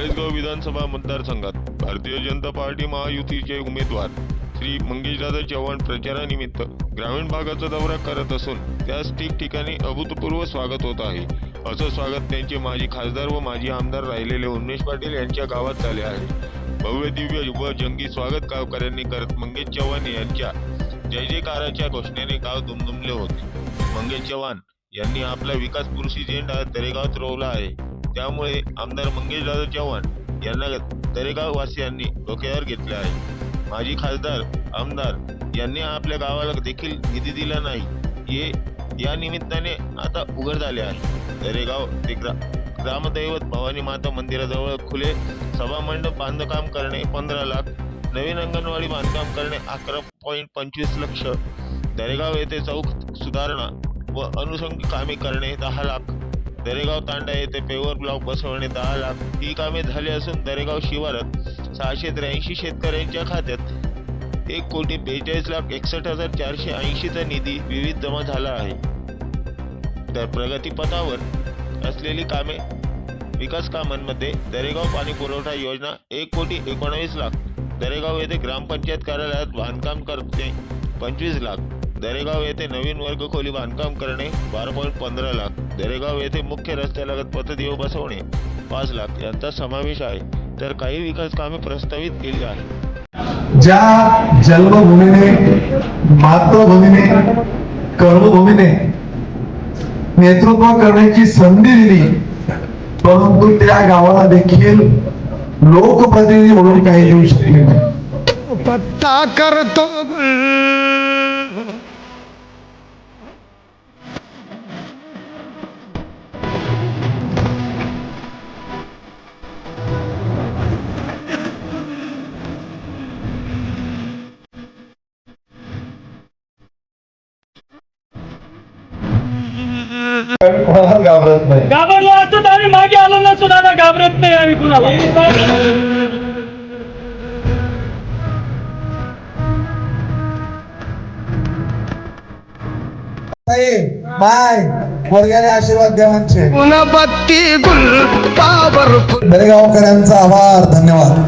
चाळीसगाव विधानसभा मतदारसंघात भारतीय जनता पार्टी महायुतीचे उमेदवार श्री मंगेशदादा चव्हाण प्रचारानिमित्त ग्रामीण भागाचा दौरा करत असून त्यास ठिकठिकाणी अभूतपूर्व स्वागत होत आहे. असं स्वागत त्यांचे माजी खासदार व माजी आमदार राहिलेले उन्मेश पाटील यांच्या गावात झाले आहे. भव्य दिव्य व जंगी स्वागत गावकऱ्यांनी करत मंगेश चव्हाण यांच्या जय जयकाराच्या घोषणेने गाव दुमदुमले होते. मंगेश चव्हाण यांनी आपला विकास पुरुषी झेंडा तरेगावात रोवला आहे. त्यामुळे आमदार मंगेशदादा चव्हाण यांना तरेगाव वासियांनी डोक्यावर घेतले आहे. माजी खासदार आमदार यांनी आपल्या गावाला देखील निधी दिला नाही. हे या निमित्ताने आता उघड झाले आहे. तरेगाव ते ग्रा ग्रामदैवत भवानी माता मंदिराजवळ खुले सभामंडप बांधकाम करणे पंधरा लाख नवीन अंगणवाडी बांधकाम करणे अकरा पॉईंट पंचवीस लक्ष दरेगाव येथे चौक सुधारणा व अनुषंगिक कामे करणे दहा लाख दरेगाव तांडा येथे पेवर ब्लॉक बसवणे दहा लाख ही कामे झाली असून दरेगाव शिवारात सहाशे त्र्याऐंशी शेतकऱ्यांच्या खात्यात एक कोटी बेचाळीस लाख एकसष्ट हजार चारशे ऐंशीचा निधी विविध जमा झाला आहे. तर प्रगतीपथावर असलेली कामे विकास कामांमध्ये दरेगाव पाणी पुरवठा योजना एक कोटी एकोणावीस लाख दरेगाव येथे ग्रामपंचायत कार्यालयात बांधकाम करते पंचवीस लाख. दरेगाव येथे नवीन वर्ग खोली बांधकाम करणे बारा पॉईंट पंधरा लाख. दरेगाव येथे मुख्य रस्त्यालगत पथदिव बसवणे पाच लाख. यांचा समावेश आहे. तर काही विकास कामे प्रस्तावित केली आहेत. ज्या जन्मभूमीने मातृभूमीने कर्मभूमीने नेतृत्व करण्याची संधी दिली परंतु त्या गावाला देखील लोकप्रतिनिधी म्हणून काही देऊ शकले नाही. पत्ता करतो. घाबरत नाही. घाबरलो असतो तर आम्ही मागे आलो नसतो दादा घाबरत नाही आम्ही कुणाला. माय आशीर्वाद द्या म्हणजे. उनबत्ती गुल पावर दरेगावकरांचा आभार धन्यवाद.